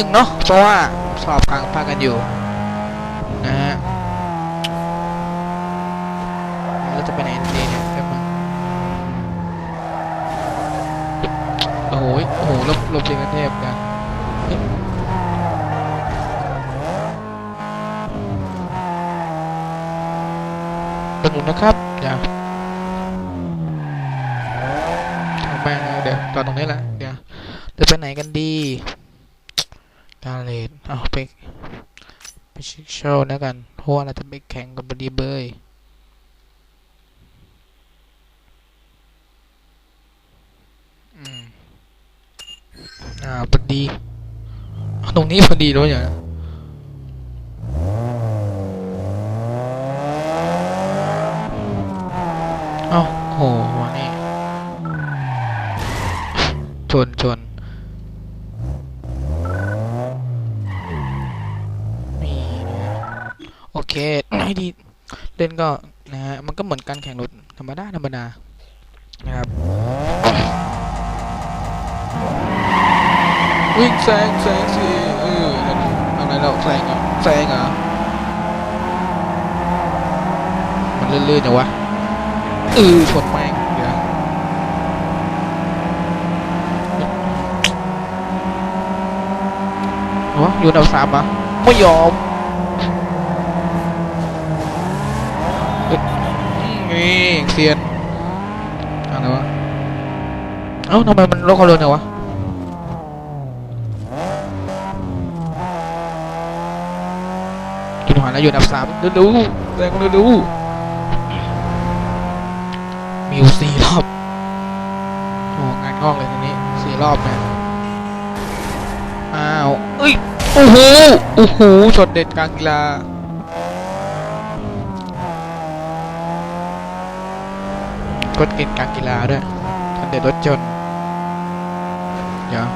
หนึ่งเนาะเพราะว่าสอบกลางภาคกันอยู่นะฮะเราจะไปไหนดีเนี่ยแป๊บนึงโอ้โหโอ้โหลบลบเรียนกันเทพกันเฮ้ยตรงนู้นะครับเดี๋ยวทางแม่งเดี๋ยวจอดตรงนี้แหละเดี๋ยวจะไปไหนกันดีกาเลนเอาไป เชิคโชว์แล้วกัน เพราะว่าเราจะไปแข่งกับบดีเบย์อ่าพอดีตรงนี้พอดีด้วยอย่างเอ้าโห ให้ดี เล่นก็นะฮะมันก็เหมือนการแข่งรถธรรมดาธรรมดานะครับวิ่งแซงแซงสิเอออะไรเราแซงอะแซงอะมันลื่นๆจังวะเออชนแม่งเดี๋ยววะอยู่อันดับสามอะไม่ยอมเอ้ย นี่เซียนอะไรวะเอ้าทำไมมันลดความเร็วเนี่ยวะกินหอยแล้วอยู่อันดับสามเร็วๆแรงเร็วๆมีอยู่สี่รอบโอ้งานงอกเลยทีนี้สี่รอบนะอ้าวเอ้ยโอ้โหโอ้โหช็อตเด็ดกลางกีฬา กดเกณฑ์กางกีฬาด้วยช็อตเด็ดรถจนเดี๋ยว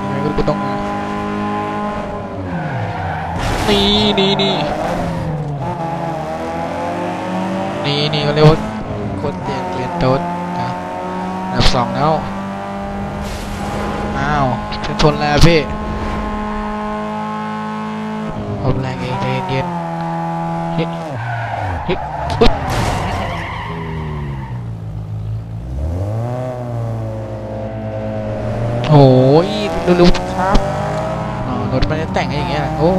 ยังไงก็ต้องนี่นี่นี่นี่นี่เขาเรียกว่าคนเตียนเกลียนโต๊ดนะอันดับสองแล้วอ้าวฉันชนแล้วพี่ผมแรงเองใจเย็นเฮ้ยเฮ้ยอุ๊ยโอ้ยเร็วๆครับอ๋อรถมันจะแต่งให้อย่างเงี้ยโอ้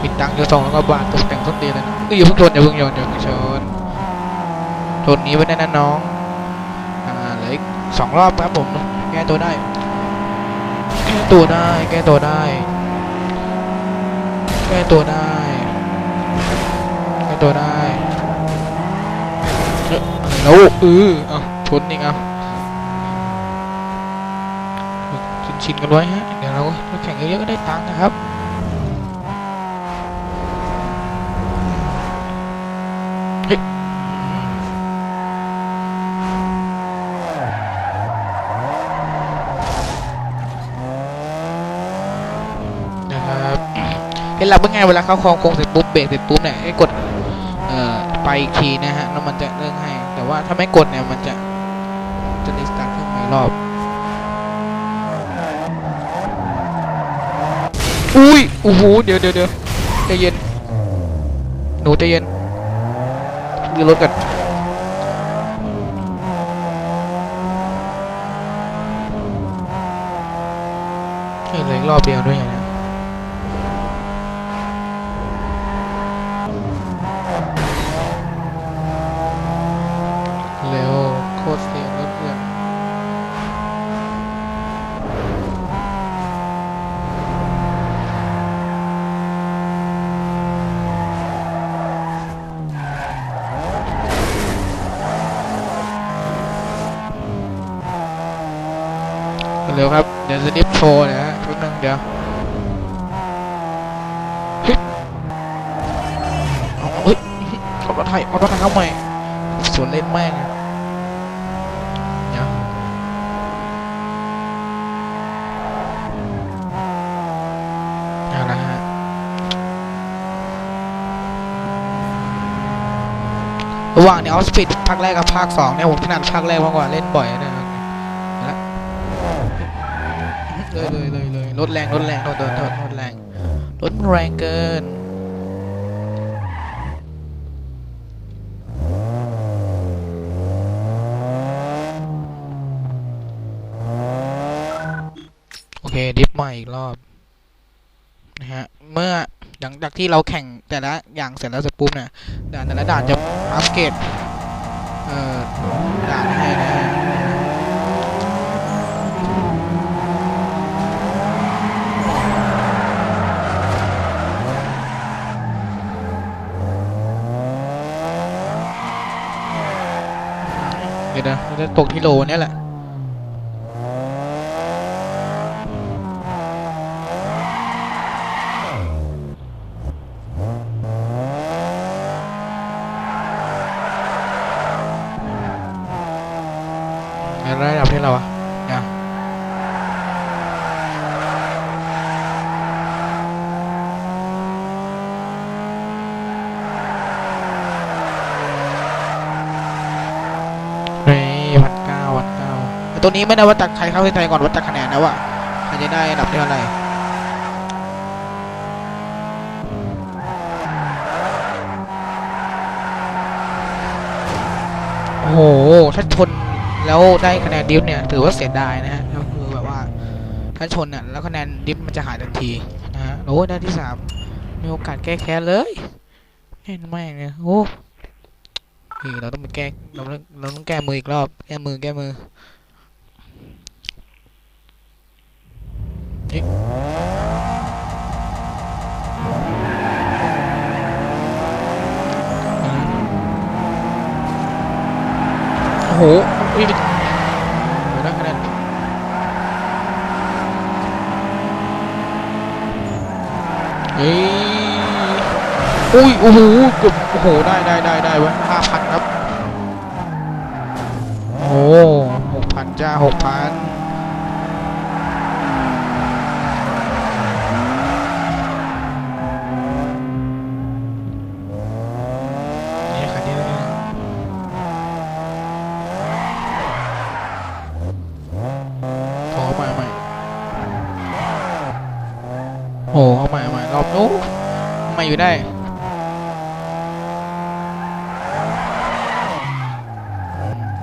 ปิดตังค์จะสองแล้วก็บาทตกแต่งต้นตีเลยนะเอ้ยอย่าเพิ่งชนอย่าเพิ่งโยนอย่าเพิ่งชนชนนี้ไว้ได้นะน้องอ่าเหลืออีกสองรอบครับผมแก้ตัวได้ แก้ตัวได้ แก้ตัวได้ แก้ตัวได้ แก้ตัวได้เอ้ยแล้วเออเอาชนอีกเอา ชินกันไว้ฮะ เดี๋ยวเราแข่งเยอะๆก็ได้ตังค์นะครับนะครับเคล็ดลับเป็นไงเวลาเข้าคลองโค้งเสร็จปุ๊บเบรกเสร็จปุ๊บเนี่ยให้กดเอ่อไปอีกทีนะฮะแล้วมันจะเร่งให้ แต่ว่าถ้าไม่กดเนี่ยมันจะจะรีสตาร์ทเครื่องใหม่รอบ อุ้ยโอ้โหเดี๋ยวเดี๋ยวเดี๋ยวใจเย็น หนูใจเย็นดูรถกันเฮ้ยเลยรอบเดียวด้วยอย่างเนี้ย เร็วโคตรเสียงรถเพื่อนเร็ว ครับ เดี๋ยวจะดิฟโชว์นะฮะแป๊บนึงเดี๋ยวเฮ้ยเอาเฮ้ยขอบรถไทยขอบรถไทยเข้าใหม่สวนเล่นแม่งเดี๋ยวเอาละฮะระหว่างเนี่ยออสปิดภาคแรกกับภาคสองเนี่ยผมถนัดภาคแรกมากกว่าเล่นบ่อยนะครับเอาละ เลยเลยเลยเลยรถแรงรถแรงรถรถรถรถแรงรถแรงเกินโอเคดิฟใหม่อีกรอบนะฮะเมื่อหลังจากที่เราแข่งแต่ละอย่างเสร็จแล้วเสร็จปุ๊บเนี่ยด่านแต่ละด่านจะอัปเกรดเอ่อด่านให้นะฮะ นะจะตกที่โลนี่แหละ งั้นระดับที่เราอะนะนี่พันเก้าพันเก้าแตัวนี้ไม่ได้วัดจากใครเข้าที่ใจก่อนวัดจากคะแนนนะว่าใครจะได้อันดับที่เท่าไหร่โอ้โหถ้าชนแล้วได้คะแนนดิฟเนี่ยถือว่าเสียดายนะฮะก็คือแบบว่าถ้าชนเนี่ยแล้วคะแนนดิฟมันจะหายทันทีนะฮะโอ้ได้ที่สามมีโอกาสแก้แค้นเลยเห็นไหมเนี่ยโอ้นี่เราต้องไปแก้เราต้องเราต้องแก้มืออีกรอบ แก้มือแก้มือ เอ๊ะโอ้โหอุ้ยโอ้โหได้คะแนนเฮ้ยอุ้ยโอ้โหเกือบโอ้โห ได้ได้ได้ได้ไว้ห้าพันครับ โอ้หกพันจ้าหกพันนี่คันนี้เลยขอเอาใหม่เอาใหม่ โอ้เอาใหม่เอาใหม่รอบนู้นทำไมาอยู่ได้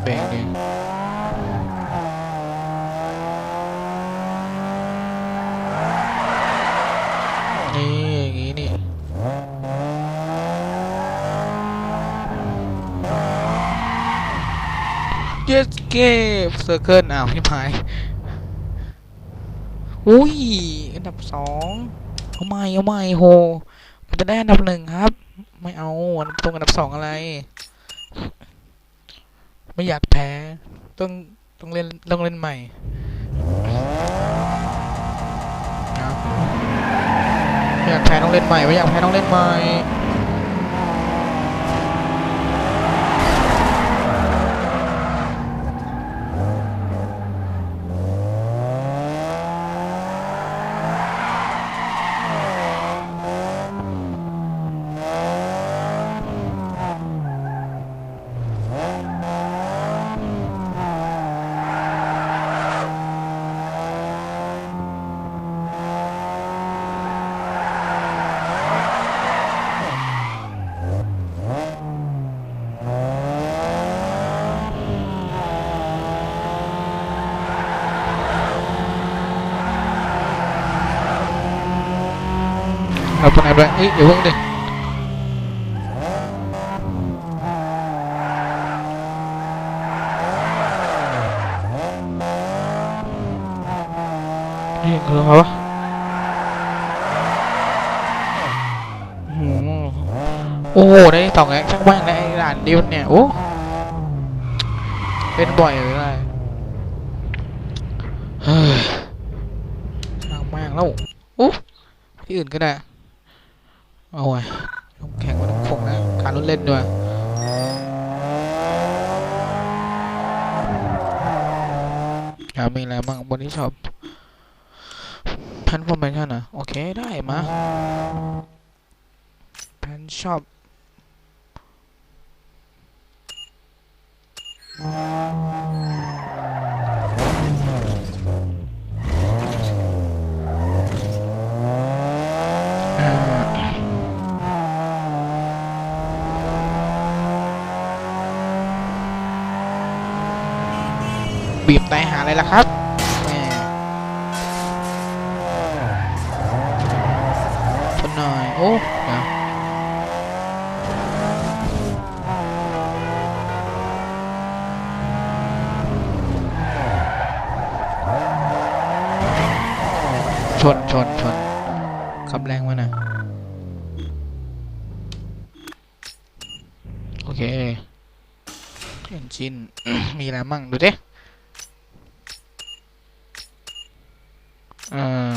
เบรกดินี่อย่างงี้นี่เยสเก็บเซอร์เคิลอ้าวพี่พายอุ้ย อันดับสองเอาไม่เอาไม่โห จะได้อันดับหนึ่งครับ ไม่เอาอันตรงอันดับสองอะไร ไม่อยากแพ้ ต้องต้องเล่นต้องเล่นใหม่นะไม่อยากแพ้ต้องเล่นใหม่ไม่อยากแพ้ต้องเล่นใหม่ เราตัวไหนด้วยเอ้ยเดี๋ยวเพิ่งดินี่คือเขาปะอื้อหือโอ้โหได้สองแอคช่างแม่งได้ด่านดิวเนี่ย โอ้เล่นบ่อยเลยได้เฮ้ยช่างแม่งแล้วโอ้ที่อื่นก็ได้ เอาไว้ต้องแข่งมันต้องคงนะ การรถเล่นด้วยอ่ามีอะไรบ้างบนที่ชอบแพนฟอร์เมชั่นอะ โอเค ได้มาแพนชอบ ตายหาอะไรล่ะครับแหมชนหน่อย โอ้ชนชนชนขับแรงมาน่อยโอเคเอนจินมีอะไรมั่งดูดิเออ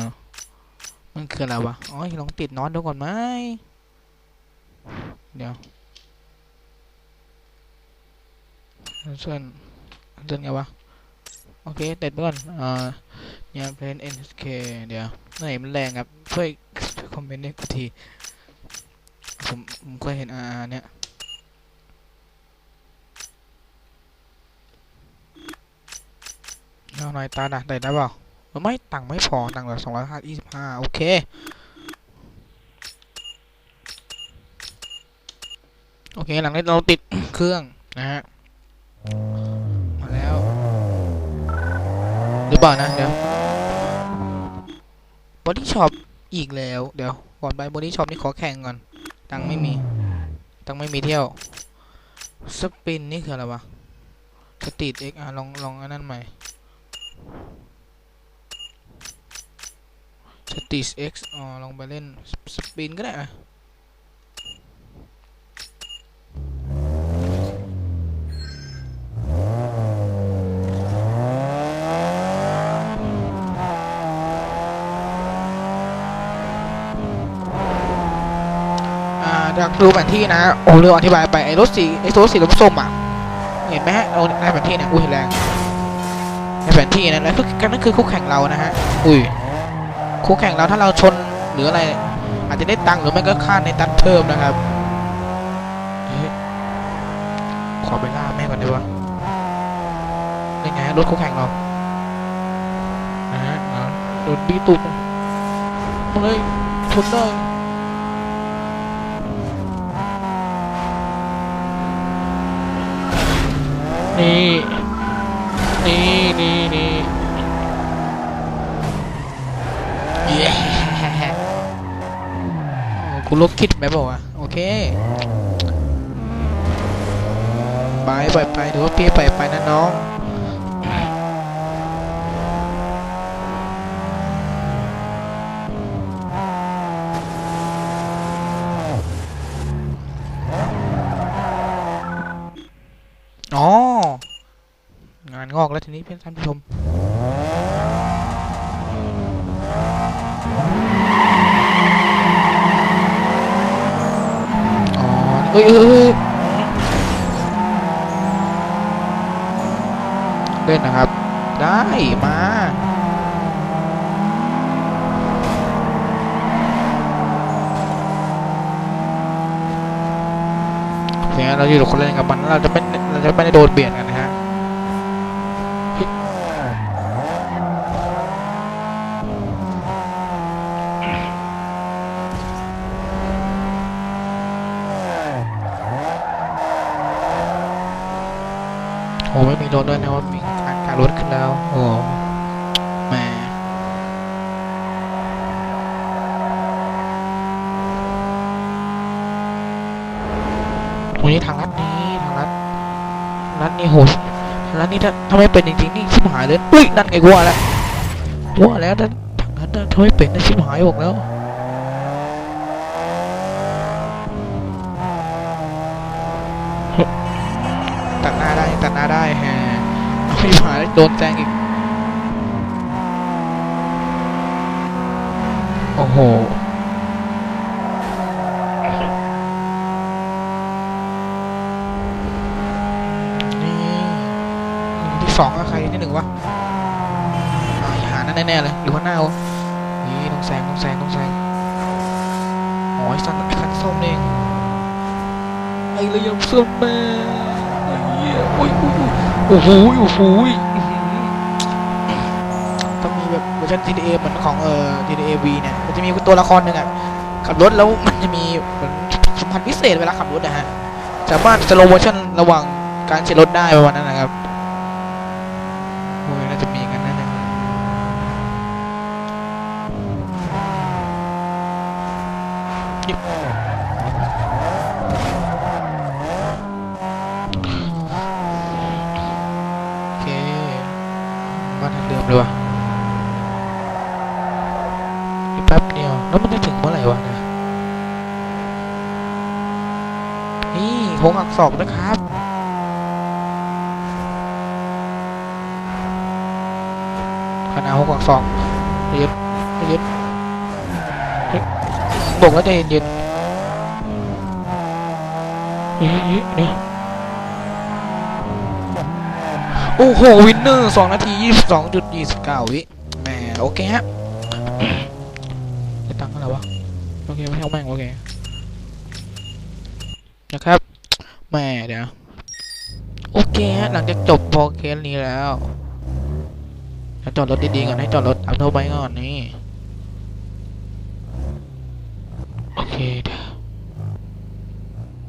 มันคื อะไรวะอ๋อลองติดน็อตดูก่อนไหมเดี๋ยวส่วนส่วนไงวะ โอเคติดไปก่อนอ่าเนี่ยเพลน NSK เดี๋ยวไหนมันแรงครับ ช่วยคอมเมนต์ให้กูทีผมผมเคยเห็นอาเนี่ยเอาหน่อยตาดักได้ได้เปล่า เออไม่ตังค์ไม่พอตังค์เหลือสองร้อยห้ายี่สิบห้าโอเคโอเคหลังนี้เราติดเครื่องนะฮะมาแล้วหรือเปล่านะเดี๋ยวบอดี้ช็อปอีกแล้วเดี๋ยวก่อนไปบอดี้ช็อปนี่ขอแข่งก่อนตังไม่มีตังไม่มีเที่ยวสปินนี่คืออะไรวะสตรีทเอ็กอะลองลองอันนั้นใหม่ สติส X อ๋อ ลองไปเล่น สปินก็ได้อะอ่าอยากดูแผนที่นะ โอ้เรื่องอธิบายไป ไอ้รถสีไอ้รถสีส้มอะ เห็นไหมฮะเอาในแผนที่เนี่ย อุ้ยแรง ในแผนที่นะแล้วก็นั่นคือคู่แข่งเรานะฮะ อุ้ย คู่แข่งเราถ้าเราชนหรืออะไร อาจจะได้ตังค์หรือไม่ก็ค่าในตัดเพิ่มนะครับอขอไปล่าแม่ก่อนดีกว่านี่ไงรถคู่แข่งเรานะฮะโดนบีตุกเลยชนได้นี่นี่นี่นี่เย้โอ้ กูลบคิดไหมบอกว่าโอเคไปไปไปถือว่าพี่ไปไปนะน้องอ๋องานงอกแล้วทีนี้เพื่อนท่านผู้ชม อ๋อ เอ้ยเอ้ยเล่นนะครับ ได้มาเพียงเราอยู่กับคนเล่นกับมันเราจะไม่เราจะไม่ได้โดนเบียดกันนะฮะ โอ้ไม่มีรถด้วยนะว่ามีการการรถขึ้นแล้ว โอ้แหมวันนี้ทางลัดนี้ทางลัดลัดนี่โหทางลัดนี่ถ้าถ้าไม่เป็นจริงๆนี่ชิบหายเลยอุ้ยนั่นไงกูว่าแล้วว่าแล้วถ้าทางลัดน่ะถ้าไม่เป็นนะชิบหายบอกแล้ว โดนแซงอีก โอ้โห นี่ที่สองก็ใครที่หนึ่งวะอ่าหานั่นแน่ๆเลยอยู่ข้างหน้าวะนี่ต้องแซงต้องแซงต้องแซงอ๋อไอ้สันไอ้คันส้มนี่เองไอ้เรียมส้มแม่ หี้ยโอ้ยโอ้ยโอ้โหโอ้โหต้องมีแบบเวอร์ชัน GTA เหมือนของเอ่อ GTA V เนี่ย มันจะมีตัวละครหนึ่งอะ ขับรถแล้วมันจะมีเหมือนสัมพันธ์พิเศษเวลาขับรถนะฮะ สามารถสโลว์โมชั่นระหว่างการเฉียดรถได้ประมาณนั้นนะครับโอ้ย แล้วมันจะถึงเมื่อไหร่วะเนะ นี่โค้งหักศอกนะครับคณะหกหักศอกยึดยึดเฮ้ยบกแล้วใจเย็นๆนี่นี่นี่โอ้โห วินเนอร์สองนาทียี่สิบสองจุดยี่สิบเก้าวิแหมโอเคฮะจะตั้งอะไรวะ โอเคไม่เอาแม่งโอเคนะครับ แม่เดี๋ยว โอเคฮะหลังจากจบพอเคสนี้แล้วจอดรถดีๆก่อนให้จอดรถอัพโทไปก่อนนี่โอเคเดี๋ยว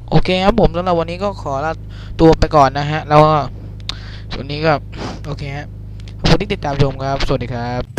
โอเคครับผมสำหรับวันนี้ก็ขอลาตัวไปก่อนนะฮะ แล้วก็ส่วนนี้ก็ โอเคฮะขอบคุณที่ติดตามชมครับ สวัสดีครับ